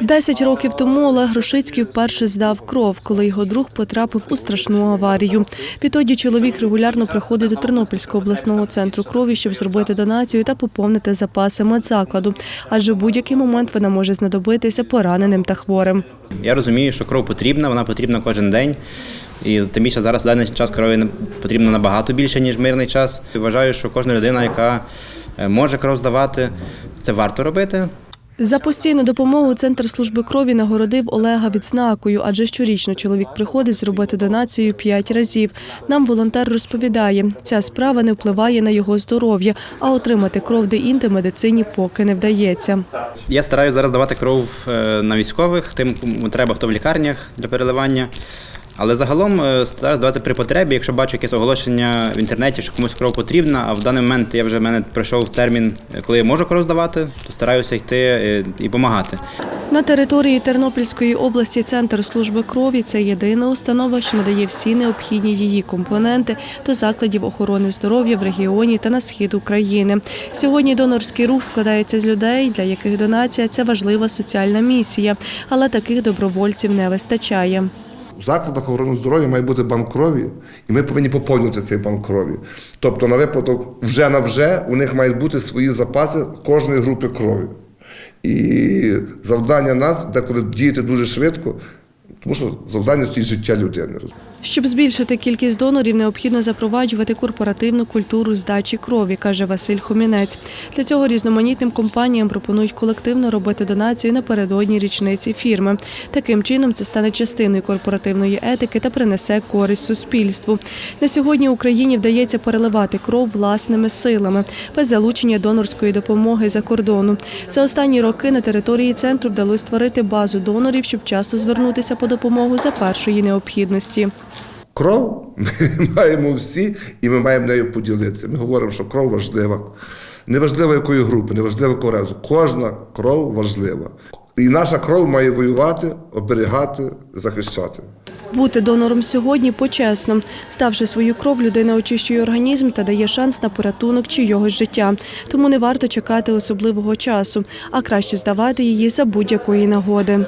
Десять років тому Олег Грошицький вперше здав кров, коли його друг потрапив у страшну аварію. Відтоді чоловік регулярно приходить до Тернопільського обласного центру крові, щоб зробити донацію та поповнити запаси медзакладу, адже в будь-який момент вона може знадобитися пораненим та хворим. Я розумію, що кров потрібна, вона потрібна кожен день. І тим більше зараз в даний час крові потрібно набагато більше, ніж мирний час. Вважаю, що кожна людина, яка е, може кров здавати, це варто робити. За постійну допомогу центр служби крові нагородив Олега відзнакою, адже щорічно чоловік приходить зробити донацію п'ять разів. Нам волонтер розповідає, ця справа не впливає на його здоров'я, а отримати кров де-інде медицині поки не вдається. Я стараюся зараз давати кров е, на військових, тим, кому треба, хто в лікарнях для переливання. Але загалом е, стараюся давати при потребі, якщо бачу якесь оголошення в інтернеті, що комусь кров потрібна, а в даний момент я вже в мене пройшов термін, е, коли я можу кров здавати, то стараюся йти е, і допомагати. На території Тернопільської області центр служби крові це єдина установа, що надає всі необхідні її компоненти до закладів охорони здоров'я в регіоні та на схід України. Сьогодні донорський рух складається з людей, для яких донація це важлива соціальна місія, але таких добровольців не вистачає. У закладах охорони здоров'я має бути банк крові, і ми повинні поповнювати цей банк крові. Тобто, на випадок вже на вже у них мають бути свої запаси кожної групи крові. І завдання нас деколи діяти дуже швидко, тому що завдання стоїть життя людини. Щоб збільшити кількість донорів, необхідно запроваджувати корпоративну культуру здачі крові, каже Василь Хомінець. Для цього різноманітним компаніям пропонують колективно робити донацію напередодні річниці фірми. Таким чином це стане частиною корпоративної етики та принесе користь суспільству. На сьогодні Україні вдається переливати кров власними силами без залучення донорської допомоги за кордону. За останні роки на території центру вдалося створити базу донорів, щоб часто звернутися по допомогу за першої необхідності. Кров ми маємо всі, і ми маємо нею поділитися. Ми говоримо, що кров важлива. Неважливо якої групи, неважливо якого разу. Кожна кров важлива. І наша кров має воювати, оберігати, захищати. Бути донором сьогодні почесно. Ставши свою кров, людина очищує організм та дає шанс на порятунок чийогось життя. Тому не варто чекати особливого часу, а краще здавати її за будь-якої нагоди.